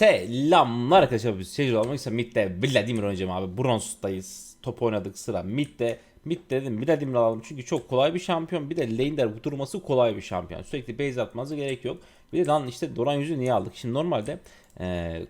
Selamlar arkadaşlar. Biz seyirci olmak ise Mid'de Vladimir oynayacağım abi. Bronze'dayız top oynadık sıra Mid'de. Mid dedim Vladimir alalım. Çünkü çok kolay bir şampiyon. Bir de lane'de durması kolay bir şampiyon. Sürekli base atmanıza gerek yok. Bir de lan işte Doran yüzü niye aldık? Şimdi normalde e,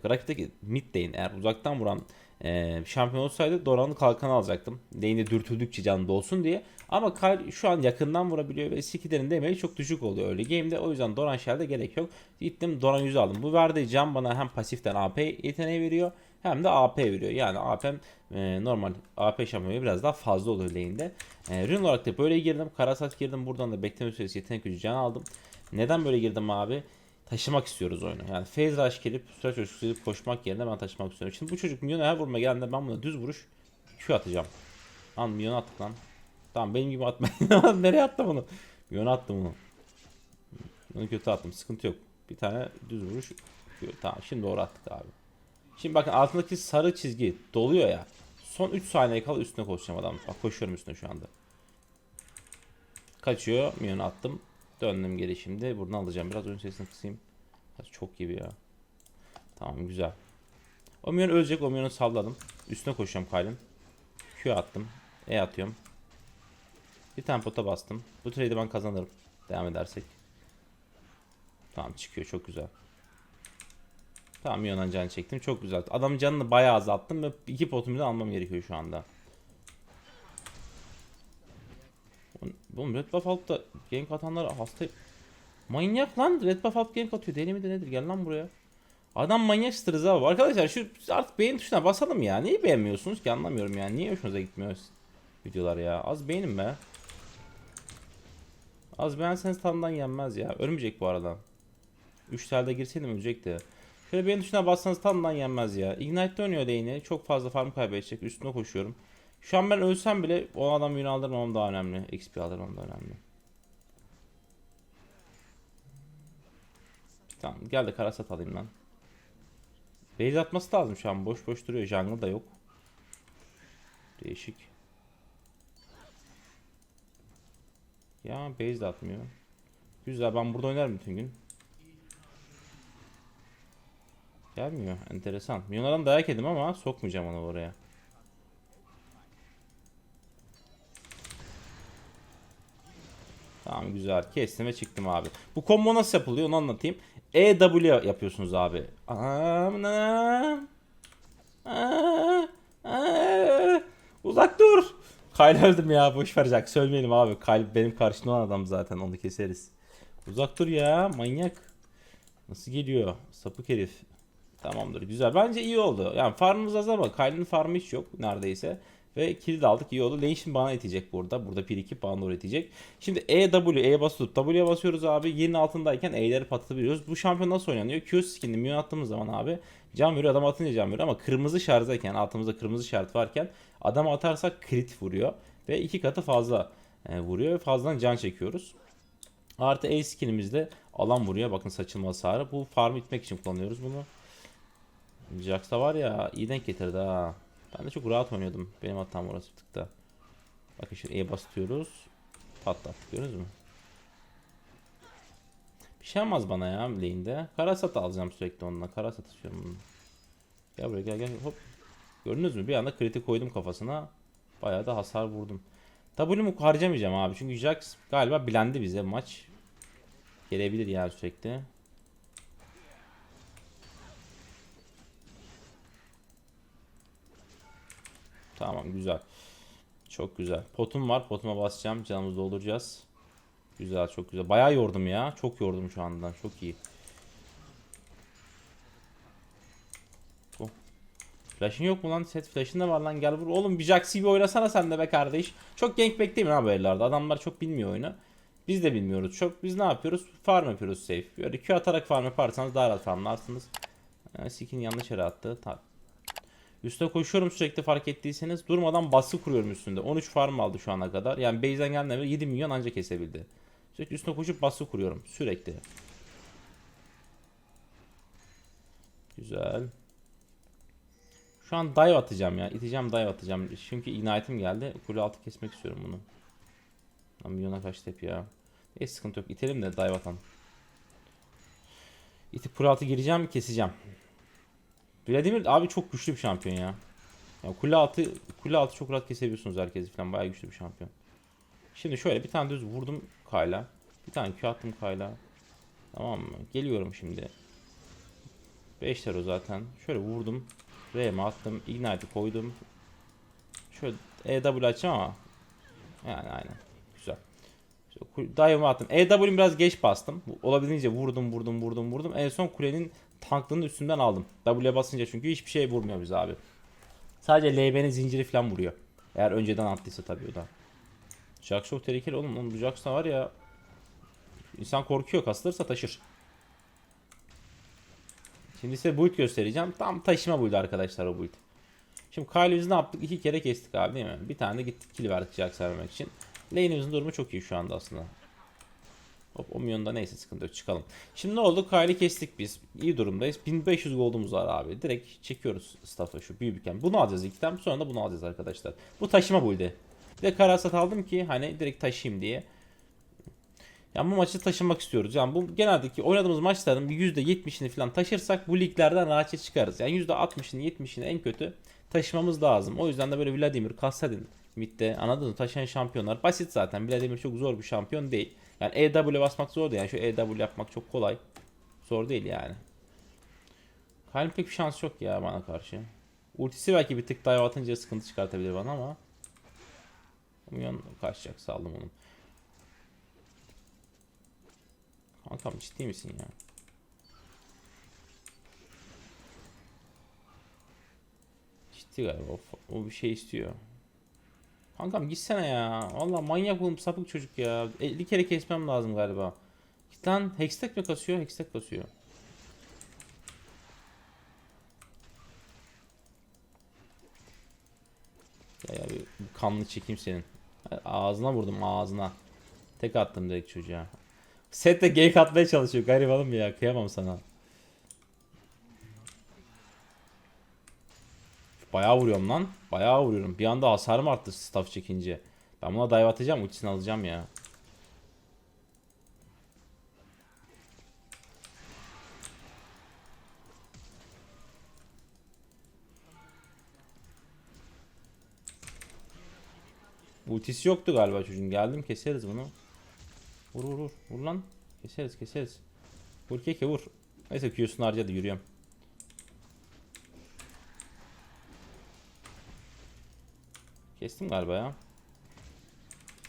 rakipteki mid eğer uzaktan vuran e, şampiyon olsaydı Doran'ın kalkanı alacaktım lane'de dürtüldükçe canı dolsun diye ama Kyle şu an yakından vurabiliyor ve skillerin demeyi çok düşük oluyor öyle game'de o yüzden Doran Shell'de gerek yok gittim Doran yüzü aldım bu verdiği can bana hem pasiften AP yeteneği veriyor hem de AP veriyor. Yani AP'm e, normal AP şampiyonu biraz daha fazla oluyor lane'de. E, Rune olarak da böyle girdim. Karasat girdim. Buradan da bekleme süresi yetenek gücü can aldım. Neden böyle girdim abi? Taşımak istiyoruz oyunu. Yani phase rush gelip süre coşkusu gelip koşmak yerine ben taşımak istiyorum. Şimdi bu çocuk milyona her vurma geldiğinde ben buna düz vuruş Q atacağım. Lan milyona attık lan. Tamam benim gibi atmayın. Nereye attım bunu? Milyona attım bunu. Bunu kötü attım. Sıkıntı yok. Bir tane düz vuruş. Q. Tamam şimdi doğru attık abi. Şimdi bakın altındaki sarı çizgi doluyor ya. Son 3 saniye kala üstüne koşacağım adam. Bak koşuyorum üstüne şu anda. Kaçıyor. Minyonu attım. Döndüm geri şimdi. Buradan alacağım. Biraz oyun sesini kısayım. Çok gibi ya. Tamam güzel. O minyon ölecek. O minyonu salladım. Üstüne koşuyorum Kyle'ın. Q attım. E atıyorum. Bir tane pota bastım. Bu trade'i ben kazanırım. Devam edersek. Tamam çıkıyor. Çok güzel. Tamam Mion'dan can çektim. Çok güzel. Adamın canını bayağı azalttım ve iki potumu da almam gerekiyor şu anda. Oğlum Red Buff alıp da gank atanlar hasta... Manyak lan Red Buff alıp gank atıyor. Deli midir nedir? Gel lan buraya. Adam manyak stırız abi. Arkadaşlar şu artık beğen tuşuna basalım ya. Neyi beğenmiyorsunuz ki anlamıyorum yani. Niye hoşunuza gitmiyor videolar ya. Az beğenin be. Az beğenseniz tadından yenmez ya. Ölmeyecek bu arada. 3 telde girseydim ölecekti. Şöyle benim tuşuna bassanız tadından yenmez ya. Ignite'de oynuyor lane'i. Çok fazla farm kaybedecek. Üstüne koşuyorum. Şu an ben ölsem bile o adam yün aldırmam daha önemli. XP aldırmam daha önemli. Tamam gel de karasat alayım lan. Base atması lazım şu an. Boş boş duruyor. Jungle da yok. Değişik. Ya base de atmıyor. Güzel ben burada oynarım bütün gün. Gelmiyor. Enteresan. Milyonlardan dayak yedim ama sokmayacağım onu oraya. Tamam güzel. Kestim ve çıktım abi. Bu combo nasıl yapılıyor onu anlatayım. EW yapıyorsunuz abi. Uzak dur. Kyle öldüm ya. Boş verecek. Söylemeyelim abi. Kyle benim karşımda olan adam zaten. Onu keseriz. Uzak dur ya. Manyak. Nasıl geliyor? Sapık herif. Tamamdır güzel. Bence iyi oldu. Yani farmımız az ama Kyle'ın farmı hiç yok neredeyse. Ve kill de aldık iyi oldu. Lane şimdi bana itecek burada. Burada 1-2 bana doğru itecek. Şimdi E, W, E'ye basıp W'ye basıyoruz abi. Yerin altındayken E'leri patlatabiliyoruz. Bu şampiyon nasıl oynanıyor? Q skinini minyon attığımız zaman abi can veriyor. Adam atınca can veriyor ama kırmızı şarjdayken altımızda kırmızı şart varken adama atarsak crit vuruyor. Ve iki katı fazla e, vuruyor ve fazladan can çekiyoruz. Artı E skinimizde alan vuruyor. Bakın saçılma hasarı. Bu farm itmek için kullanıyoruz bunu. Jax da var ya iyi denk getirdi ha. Ben de çok rahat oynuyordum. Benim hatam orası tıkta. Bakın şimdi E basıyoruz. Patlattık görüyoruz mu? Bir şey olmaz bana ya lane'de. Karasat alacağım sürekli onunla. Karasat atıyorum bunu. Gel buraya gel gel hop. Gördünüz mü? Bir anda kritik koydum kafasına. Bayağı da hasar vurdum. W'mu harcamayacağım abi. Çünkü Jax galiba bilendi bize maç. Gelebilir yani sürekli. Tamam güzel. Çok güzel. Potum var. Potuma basacağım. Canımızı dolduracağız. Güzel çok güzel. Bayağı yordum ya. Çok yordum şu andan. Çok iyi. Oh. Flash'ın yok mu lan? Set flash'ın da var lan. Gel vur. Oğlum bir Jax gibi oynasana sen de be kardeş. Çok gank değil mi ha böylelerde? Adamlar çok bilmiyor oyunu. Biz de bilmiyoruz çok. Biz ne yapıyoruz? Farm yapıyoruz safe. Böyle Q atarak farm yaparsanız daha rahat farmlarsınız. Yani skin yanlış yere attı. Tabii. Üste koşuyorum sürekli fark ettiyseniz. Durmadan baskı kuruyorum üstünde. 13 farm aldı şu ana kadar. Yani base'den geldiğinde 7 milyon ancak kesebildi. Sürekli üstüne koşup baskı kuruyorum. Sürekli. Güzel. Şu an dive atacağım ya. İteceğim dive atacağım. Çünkü ignite'im geldi. Kule altı kesmek istiyorum bunu. Lan milyona kaç tep ya. E sıkıntı yok. İtelim de dive atalım. İtip kule altı gireceğim keseceğim. Vladimir abi çok güçlü bir şampiyon ya. Ya kule altı kule altı çok rahat kesebiliyorsunuz herkesi falan bayağı güçlü bir şampiyon. Şimdi şöyle bir tane düz vurdum Kayla. Bir tane Q attım Kayla. Tamam mı? Geliyorum şimdi. 5 o zaten. Şöyle vurdum. R'mi attım. Ignite'i koydum. Şöyle EW açacağım ama. Yani aynen. Güzel. Dive'ımı attım. EW'yi biraz geç bastım. Olabildiğince vurdum vurdum vurdum vurdum. En son kulenin tanklığının üstünden aldım. W'ye basınca çünkü hiçbir şey vurmuyor bize abi. Sadece LB'nin zinciri falan vuruyor. Eğer önceden attıysa tabii o da. Jax çok tehlikeli oğlum. Oğlum bu da var ya. İnsan korkuyor kasılırsa taşır. Şimdi size build göstereceğim. Tam taşıma build arkadaşlar o build. Şimdi Kyle biz ne yaptık? İki kere kestik abi değil mi? Bir tane gittik kill verdik Jax vermek için. Lane'imizin durumu çok iyi şu anda aslında. Hop milyonda neyse sıkıntı yok çıkalım. Şimdi ne oldu? Kyle'i kestik biz. İyi durumdayız. 1500 gold'umuz var abi. Direkt çekiyoruz staff'a şu büyükken. Bunu alacağız ilk tam sonra da bunu alacağız arkadaşlar. Bu taşıma build'i. Bir de karasat aldım ki hani direkt taşıyayım diye. Yani bu maçı taşımak istiyoruz. Yani bu geneldeki oynadığımız maçların %70'ini falan taşırsak bu liglerden rahatça çıkarız. Yani %60'ını 70'ini en kötü taşımamız lazım. O yüzden de böyle Vladimir, Kassadin midde anladın mı? Taşıyan şampiyonlar basit zaten. Vladimir çok zor bir şampiyon değil. Yani EW basmak zor değil. Yani şu EW yapmak çok kolay. Zor değil yani. Kalim pek bir şans yok ya bana karşı. Ultisi belki bir tık dive atınca sıkıntı çıkartabilir bana ama. Umyan kaçacak saldım onu. Kankam ciddi misin ya? Ciddi galiba. O, o bir şey istiyor. Kankam gitsene ya. Valla manyak oğlum sapık çocuk ya. 50 kere kesmem lazım galiba. Git lan hextech mi kasıyor? Hextech kasıyor. Ya, ya bir kanlı çekeyim senin. Ağzına vurdum ağzına. Tek attım direkt çocuğa. Set de geyik atmaya çalışıyor. Garibanım ya. Kıyamam sana. Bayağı vuruyorum lan. Bayağı vuruyorum. Bir anda hasarım arttı staff çekince. Ben buna dive atacağım. Ultisini alacağım ya. Ultisi yoktu galiba çocuğun. Geldim keseriz bunu. Vur vur vur. Vur lan. Keseriz keseriz. Vur keke vur. Neyse Q'sunu harcadı yürüyorum. Kestim galiba ya.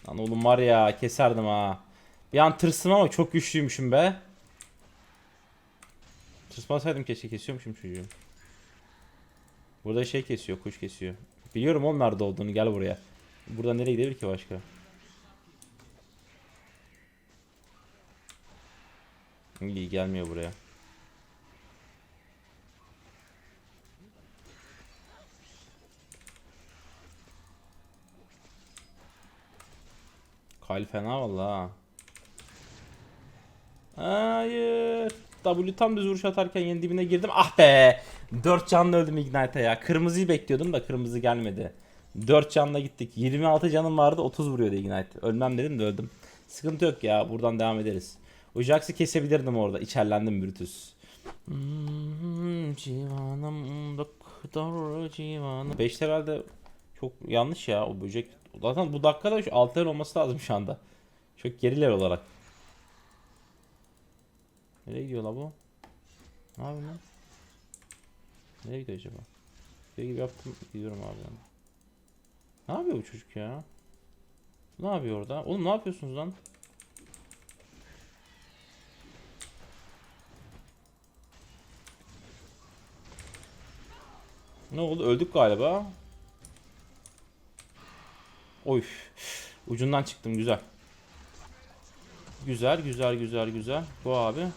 Lan oğlum var ya keserdim ha. Bir an tırsım ama çok güçlüymüşüm be. Tırsmasaydım keşke kesiyormuşum çocuğu. Burada şey kesiyor, kuş kesiyor. Biliyorum oğlum nerede olduğunu gel buraya. Burada nereye gidebilir ki başka? İyi gelmiyor buraya. Kyle fena valla. Hayır. W tam düz vuruş atarken yeni dibine girdim. Ah be. 4 canlı öldüm Ignite'e ya. Kırmızıyı bekliyordum da kırmızı gelmedi. 4 canla gittik. 26 canım vardı 30 vuruyordu Ignite. Ölmem dedim de öldüm. Sıkıntı yok ya. Buradan devam ederiz. O Jax'ı kesebilirdim orada. İçerlendim Brutus. Hmm, civanım doktor civanım. 5 herhalde çok yanlış ya o böcek. Zaten bu dakikada şu 6 olması lazım şu anda. Çok geriler olarak. Nereye gidiyor la bu? Ne yapıyor lan? Nereye gidiyor acaba? Bir gibi yaptım gidiyorum abi ben. Ne yapıyor bu çocuk ya? Ne yapıyor orada? Oğlum ne yapıyorsunuz lan? Ne oldu? Öldük galiba. Oy. Ucundan çıktım güzel. Güzel güzel güzel güzel. Bu abi.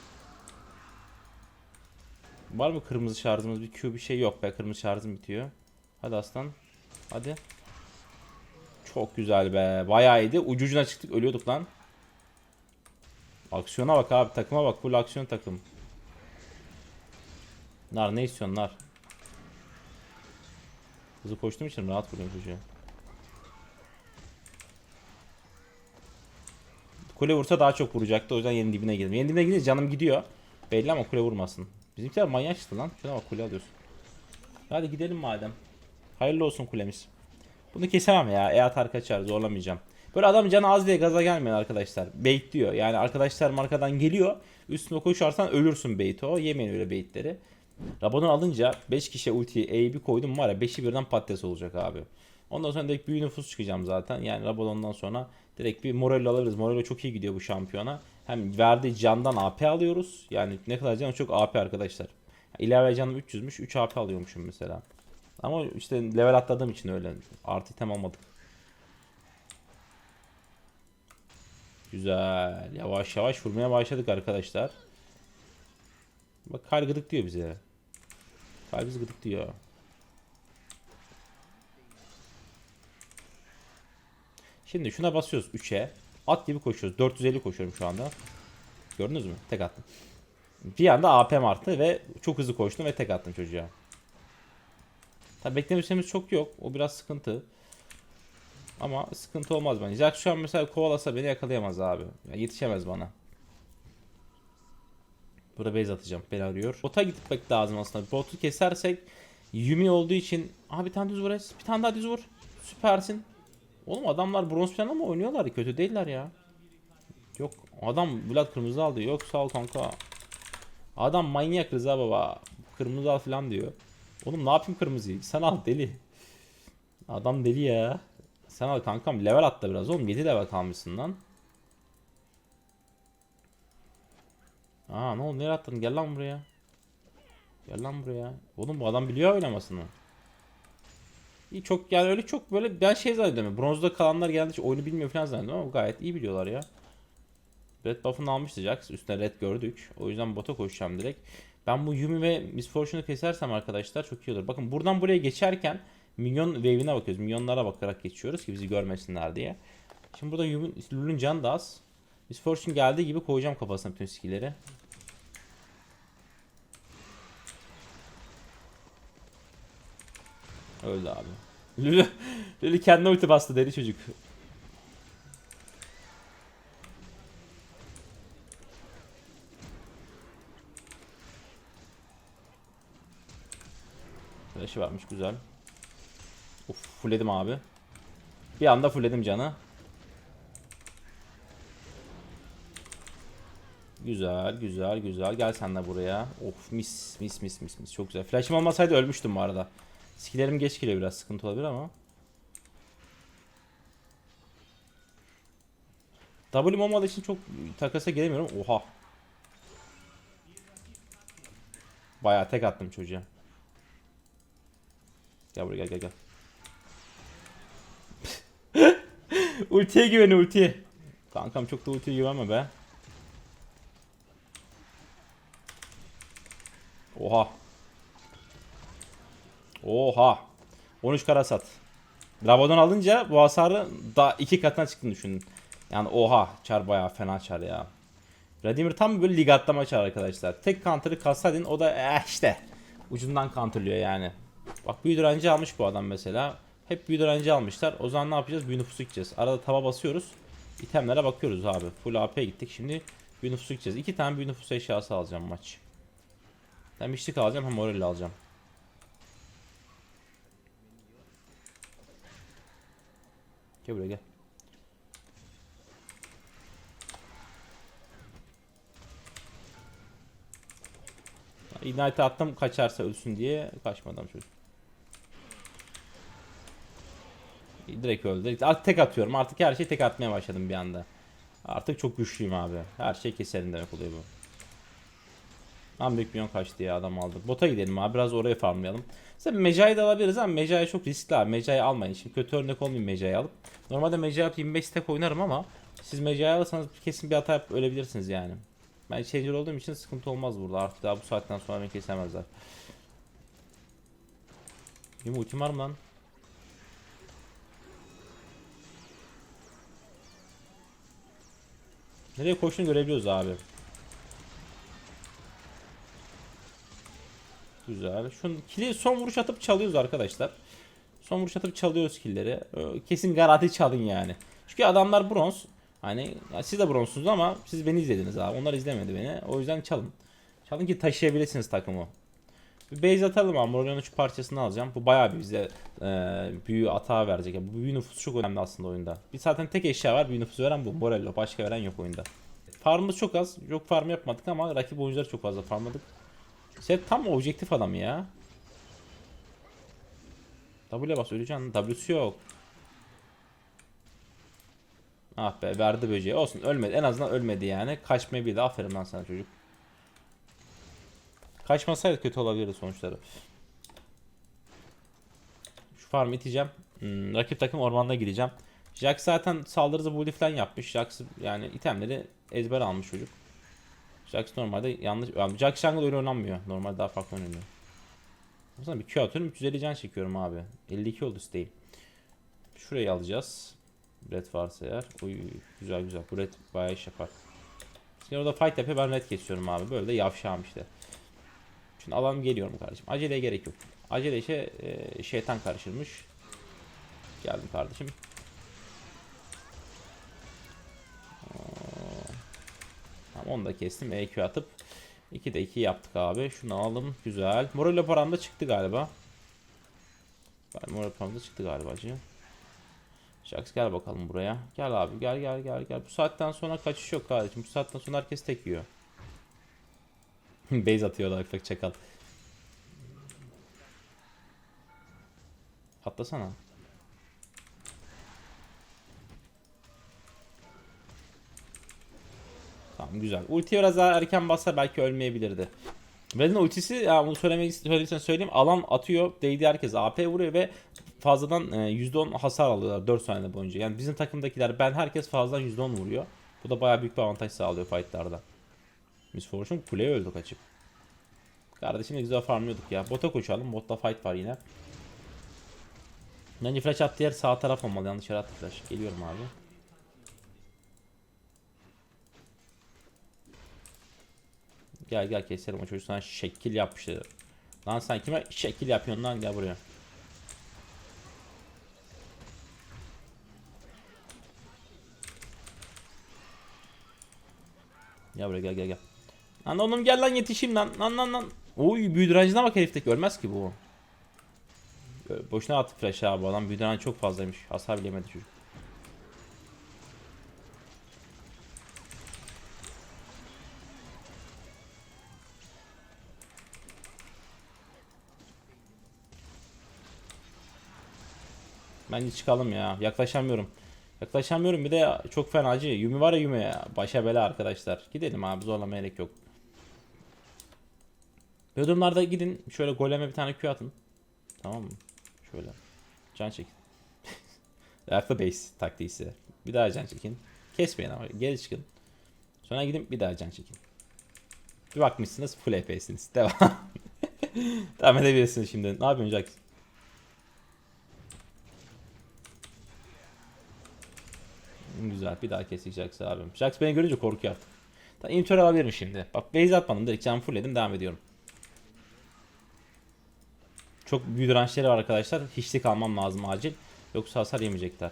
Var mı kırmızı şarjımız? Bir Q bir şey yok be. Kırmızı şarjım bitiyor. Hadi aslan. Hadi. Çok güzel be. Bayağı iyiydi. Ucu çıktık. Ölüyorduk lan. Aksiyona bak abi. Takıma bak. Full aksiyon takım. Nar ne istiyorsun nar? Hızlı koştuğum için rahat vuruyorum çocuğa. Kule vursa daha çok vuracaktı. O yüzden yerin dibine girdim. Yerin dibine gidince canım gidiyor. Belli ama kule vurmasın. Bizimkiler manyak çıktı lan. Şuna bak kule alıyorsun. Hadi gidelim madem. Hayırlı olsun kulemiz. Bunu kesemem ya. E atar kaçar zorlamayacağım. Böyle adam canı az diye gaza gelmeyin arkadaşlar. Bait diyor. Yani arkadaşlar markadan geliyor. Üstüne koşarsan ölürsün bait'i o. Yemeyin öyle baitleri. Rabadon alınca 5 kişi ultiyi E'yi bir koydum var ya 5'i birden patates olacak abi. Ondan sonra direkt büyü nüfus çıkacağım zaten. Yani Rabadon'dan sonra direkt bir Morello alırız. Morello çok iyi gidiyor bu şampiyona. Hem verdiği candan AP alıyoruz. Yani ne kadar canı çok AP arkadaşlar. İlave canım 300'müş. 3 AP alıyormuşum mesela. Ama işte level atladığım için öyle. Artı item almadık. Güzel. Yavaş yavaş vurmaya başladık arkadaşlar. Bak kar gıdık diyor bize. Kar bizi gıdık diyor. Şimdi şuna basıyoruz 3'e. At gibi koşuyoruz. 450 koşuyorum şu anda. Gördünüz mü? Tek attım. Bir anda AP'm arttı ve çok hızlı koştum ve tek attım çocuğa. Tabi bekleme süremiz çok yok. O biraz sıkıntı. Ama sıkıntı olmaz bence. Jack şu an mesela kovalasa beni yakalayamaz abi. Yani yetişemez bana. Burada base atacağım. Beni arıyor. Bota gitmek lazım aslında. Botu kesersek Yumi olduğu için Aha bir tane düz vur. Bir tane daha düz vur. Süpersin. Oğlum adamlar bronz falan mı oynuyorlar? Kötü değiller ya. Yok adam Vlad kırmızı aldı. Yok sağ ol kanka. Adam manyak Rıza baba. Kırmızı al falan diyor. Oğlum ne yapayım kırmızıyı? Sen al deli. Adam deli ya. Sen al kankam level atla biraz oğlum 7 level kalmışsın lan. Aa ne oldu nereye attın gel lan buraya. Gel lan buraya. Oğlum bu adam biliyor oynamasını. Çok yani öyle çok böyle ben şey zannediyorum. Bronzda kalanlar geldi oyunu bilmiyor falan zannediyorum ama gayet iyi biliyorlar ya. Red buff'ını almıştı Jax. Üstüne red gördük. O yüzden bota koşacağım direkt. Ben bu Yumi ve Miss Fortune'u kesersem arkadaşlar çok iyi olur. Bakın buradan buraya geçerken minyon wave'ine bakıyoruz. Minyonlara bakarak geçiyoruz ki bizi görmesinler diye. Şimdi burada Yumi, Lul'ün canı da az. Miss Fortune geldiği gibi koyacağım kafasına bütün skill'leri. Öldü abi. Lülü, Lülü kendi ulti bastı deli çocuk. Flash'ı varmış güzel. Uf fullledim abi. Bir anda fullledim canı. Güzel güzel güzel gel sen de buraya. Of mis mis mis mis mis çok güzel. Flash'ım olmasaydı ölmüştüm bu arada. Skillerim geç geliyor biraz sıkıntı olabilir ama. W'm olmadığı için çok takasa giremiyorum. Oha. Bayağı tek attım çocuğa. Gel buraya gel gel gel. ultiye güveni ultiye. Kankam çok da ultiye güvenme be. Oha. Oha. 13 karasat. Rabadon alınca bu hasarı da iki katına çıktığını düşünün. Yani oha çar bayağı fena çar ya. Vladimir tam böyle lig atlama çar arkadaşlar. Tek counter'ı Kassadin o da eh işte ucundan counterlıyor yani. Bak büyü direnci almış bu adam mesela. Hep büyü direnci almışlar. O zaman ne yapacağız? Büyü nüfusu gideceğiz. Arada taba basıyoruz. İtemlere bakıyoruz abi. Full AP gittik. Şimdi büyü nüfusu gideceğiz. İki tane büyü nüfusu eşyası alacağım maç. Hem işlik alacağım hem moral alacağım. Gel buraya gel. Ignite attım kaçarsa ölsün diye kaçmadım çocuk. Direkt öldü. Artık tek atıyorum. Artık her şeyi tek atmaya başladım bir anda. Artık çok güçlüyüm abi. Her şey keserim demek oluyor bu. Tam büyük milyon kaçtı ya adam aldı. Bota gidelim abi biraz oraya farmlayalım. Mesela Mecai'yi de alabiliriz ama Mecai çok riskli abi. Mecai almayın. Şimdi kötü örnek olmayayım Mecai'yi alıp. Normalde Mecai alıp 25 stack oynarım ama siz Mecai alırsanız kesin bir hata yapıp ölebilirsiniz yani. Ben changer olduğum için sıkıntı olmaz burada. Artık daha bu saatten sonra beni kesemezler. Bir ultim var mı lan? Nereye koştuğunu görebiliyoruz abi. Güzel. Şunu kili son vuruş atıp çalıyoruz arkadaşlar. Son vuruş atıp çalıyoruz killleri. Ee, Kesin garanti çalın yani. Çünkü adamlar bronz. Hani siz de bronzsunuz ama siz beni izlediniz abi. Onlar izlemedi beni. O yüzden çalın. Çalın ki taşıyabilirsiniz takımı. Bir base atalım ama Morello'nun şu parçasını alacağım. Bu bayağı bir bize e, büyü atağı verecek. Yani bu büyü nüfusu çok önemli aslında oyunda. Bir zaten tek eşya var büyü nüfusu veren bu. Morello. Başka veren yok oyunda. Farmımız çok az. Çok farm yapmadık ama rakip oyuncuları çok fazla farmladık. Set tam objektif adam ya. W'ye bas öleceksin. W'su yok. Ah be verdi böceği. Olsun ölmedi. En azından ölmedi yani. Kaçmayı bildi. Aferin lan sana çocuk. Kaçmasaydı kötü olabilirdi sonuçları. Şu farm iteceğim. Hmm, rakip takım ormanda gideceğim. Jax zaten saldırıda bully falan yapmış. Jax yani itemleri ezber almış çocuk. Jax normalde yanlış... Yani Jax jungle öyle oynanmıyor. Normalde daha farklı oynanıyor. Zaman bir Q atıyorum 350 can çekiyorum abi. 52 oldu isteğim. Şurayı alacağız. Red varsa eğer. Uy, güzel güzel. Bu red bayağı iş yapar. Şimdi orada fight yapıyor ben red kesiyorum abi. Böyle de yavşağım işte. Şimdi alan geliyorum kardeşim. Aceleye gerek yok. Acele işe e, şeytan karışırmış. Geldim kardeşim. Tamam onu da kestim. EQ atıp 2'de 2 yaptık abi. Şunu alalım. Güzel. Morello param da çıktı galiba. Morello param da çıktı galiba acı. Jax gel bakalım buraya. Gel abi gel gel gel gel. Bu saatten sonra kaçış yok kardeşim. Bu saatten sonra herkes tek yiyor. Base atıyor da ufak çakal. Atlasana. Tamam güzel. Ulti biraz daha erken bassa belki ölmeyebilirdi. Red'in ultisi ya bunu söylemek söylediysen söyleyeyim. Alan atıyor. Değdiği herkes AP vuruyor ve fazladan e, %10 hasar alıyorlar 4 saniye boyunca. Yani bizim takımdakiler ben herkes fazladan %10 vuruyor. Bu da bayağı büyük bir avantaj sağlıyor fightlarda. Miss Fortune kuleye öldü kaçıp. Kardeşim ne güzel farmlıyorduk ya. Bota koşalım. Botta fight var yine. Bence flash attığı yer sağ taraf olmalı. Yanlış yere attı flash. Geliyorum abi. Gel gel keselim o çocuk sana şekil yapmıştı. Lan sen kime şekil yapıyorsun lan gel buraya. Gel buraya gel gel gel. Lan oğlum gel lan yetişeyim lan. Lan lan lan. Oy büyü direncine bak herifteki ölmez ki bu. Boşuna attı flash abi adam büyü direnci çok fazlaymış. Hasar bile yemedi çocuk. Bence çıkalım ya. Yaklaşamıyorum. Yaklaşamıyorum bir de çok fena acı. Yumi var ya Yumi ya. Başa bela arkadaşlar. Gidelim abi zorlamaya gerek yok. Böyle durumlarda gidin şöyle goleme bir tane Q atın. Tamam mı? Şöyle. Can çekin. Ayakta base taktiği size. Bir daha can çekin. Kesmeyin ama geri çıkın. Sonra gidin bir daha can çekin. Bir bakmışsınız full HP'siniz. Devam. Devam edebilirsiniz şimdi. Ne yapıyorsun Jax? Güzel bir daha kesecek Jax abim. Jax beni görünce korkuyor artık. Tamam inventory alabilirim şimdi. Bak base atmadım direkt can fullledim devam ediyorum. Çok büyük dirençleri var arkadaşlar. Hiçlik almam lazım acil. Yoksa hasar yemeyecekler.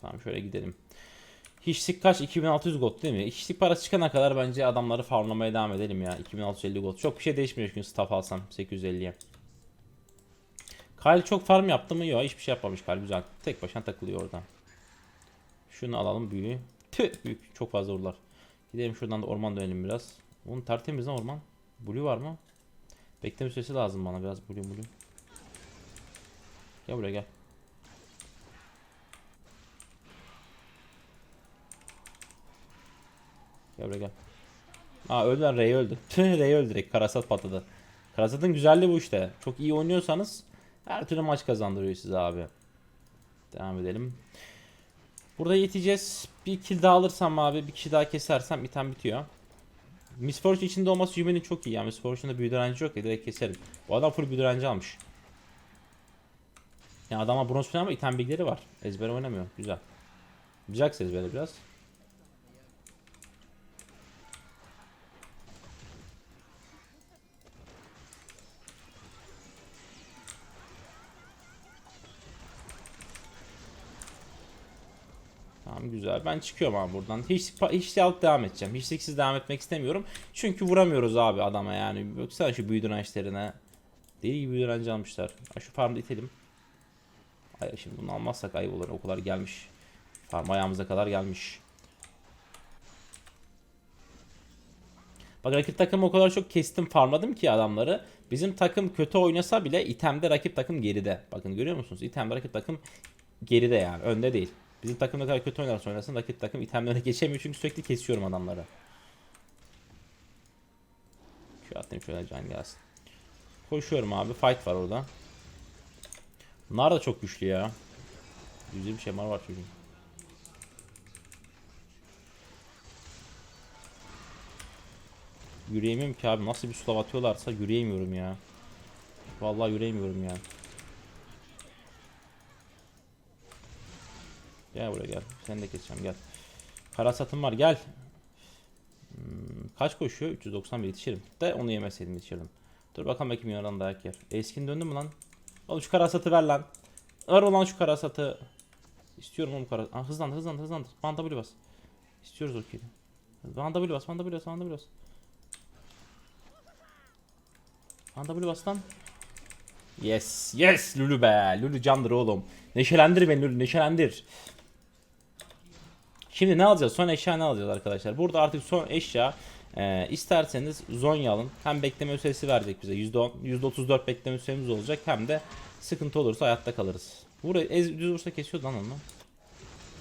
Tamam şöyle gidelim. Hiçlik kaç? 2600 gold değil mi? Hiçlik parası çıkana kadar bence adamları farmlamaya devam edelim ya. 2650 gold. Çok bir şey değişmiyor çünkü staff alsam 850'ye. Kyle çok farm yaptı mı? Yok hiçbir şey yapmamış Kyle güzel. Tek başına takılıyor oradan. Şunu alalım büyüğü. Tüh büyük çok fazla vurdular. Gidelim şuradan da orman dönelim biraz. Onun tertemiz lan orman. Blue var mı? Bekleme süresi lazım bana biraz blue blue. Gel buraya gel. Gel buraya gel. Aa öldü lan Ray öldü. Ray öldü direkt. Karasat patladı. Karasat'ın güzelliği bu işte. Çok iyi oynuyorsanız her türlü maç kazandırıyor size abi. Devam edelim. Burada yeteceğiz. Bir kill daha alırsam abi bir kişi daha kesersem item bitiyor. Miss Fortune içinde olması Yumi'nin çok iyi yani Miss Fortune'da büyü direnci yok ya direkt keserim. Bu adam full büyü direnci almış. Yani adama bronz falan ama item bilgileri var. Ezber oynamıyor. Güzel. Jax ezbere biraz. Tamam güzel. Ben çıkıyorum abi buradan. Hiç hiç alıp devam edeceğim. Hiçliksiz devam etmek istemiyorum. Çünkü vuramıyoruz abi adama yani. Baksana şu büyü dirençlerine. Deli gibi büyü direnci almışlar. Ha, şu farmda itelim. Ay şimdi bunu almazsak ayıp olur. O kadar gelmiş. Farm ayağımıza kadar gelmiş. Bak rakip takım o kadar çok kestim farmladım ki adamları. Bizim takım kötü oynasa bile itemde rakip takım geride. Bakın görüyor musunuz? İtemde rakip takım geride yani. Önde değil. Bizim takım ne kadar kötü oynarsa oynasın rakip takım itemlerine geçemiyor çünkü sürekli kesiyorum adamları. Şu atayım şöyle can gelsin. Koşuyorum abi. Fight var orada. Bunlar da çok güçlü ya. Yüzde bir şey var çocuğun. Yürüyemiyorum ki abi. Nasıl bir sulav atıyorlarsa yürüyemiyorum ya. Vallahi yürüyemiyorum ya. Gel buraya gel. Seni de keseceğim gel. Kara satım var gel. Hmm, kaç koşuyor? 391 yetişirim. De onu yemeseydim yetişirdim. Dur bakalım belki milyondan dayak yer. Eskin döndü mü lan? Oğlum şu kara satı ver lan. Ver olan şu kara satı. İstiyorum oğlum kara. Aa, hızlandır hızlandır hızlandır. Banda bile bas. İstiyoruz o kili. Banda bile bas banda bile bas banda bile bas. Banda bile bas lan. Yes yes Lulu be. Lulu candır oğlum. Neşelendir beni Lulu neşelendir. Şimdi ne alacağız? Son eşya ne alacağız arkadaşlar? Burada artık son eşya e, isterseniz Zonya alın. Hem bekleme süresi verecek bize. %10, %34 bekleme süremiz olacak. Hem de sıkıntı olursa hayatta kalırız. Burayı ez, düz vursa kesiyordu lan onu.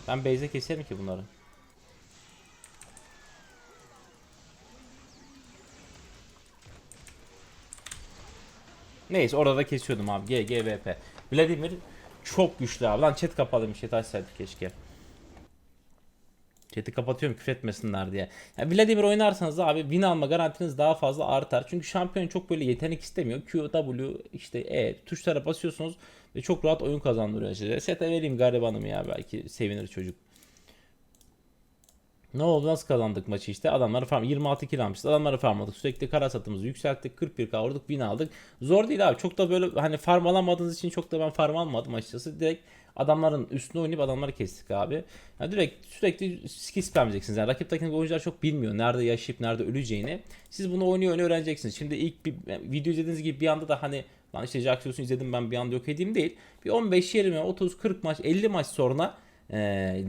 Ben base'e keserim ki bunları. Neyse orada da kesiyordum abi. G, G, V, P. Vladimir çok güçlü abi. Lan chat kapalıymış. Chat açsaydık keşke. Chat'i kapatıyorum küfretmesinler diye. Ya Vladimir oynarsanız abi win alma garantiniz daha fazla artar. Çünkü şampiyon çok böyle yetenek istemiyor. Q, W, işte E tuşlara basıyorsunuz ve çok rahat oyun kazandırıyor size. Sete vereyim garibanım ya belki sevinir çocuk. Ne oldu nasıl kazandık maçı işte adamları farm 26 kill almışız adamları farmladık sürekli kara satımızı yükselttik 41 kavurduk 1000 aldık zor değil abi çok da böyle hani farm alamadığınız için çok da ben farm almadım açıkçası direkt adamların üstüne oynayıp adamları kestik abi yani direkt sürekli skill spamleyeceksiniz yani rakip takımdaki oyuncular çok bilmiyor nerede yaşayıp nerede öleceğini siz bunu oynuyor oynuyor öğreneceksiniz şimdi ilk bir video izlediğiniz gibi bir anda da hani lan işte Jaxios'u izledim ben bir anda yok edeyim değil bir 15 20 30 40 maç 50 maç sonra e,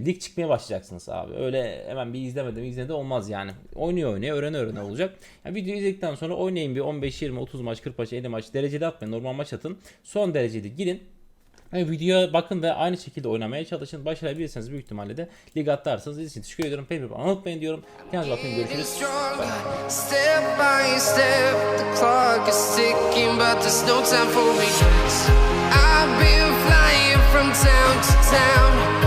lig çıkmaya başlayacaksınız abi. Öyle hemen bir izlemedim izledi olmaz yani. Oynuyor oynuyor öğrene öğrene olacak. Yani video izledikten sonra oynayın bir 15 20 30 maç 40 maç 50 maç dereceli atmayın normal maç atın. Son dereceli girin. Hani videoya bakın ve aynı şekilde oynamaya çalışın. Başarabilirseniz büyük ihtimalle de lig atlarsınız. İzlediğiniz için teşekkür ediyorum. Paypal unutmayın diyorum. Kendinize bakın görüşürüz. Bye. I've been flying from town to town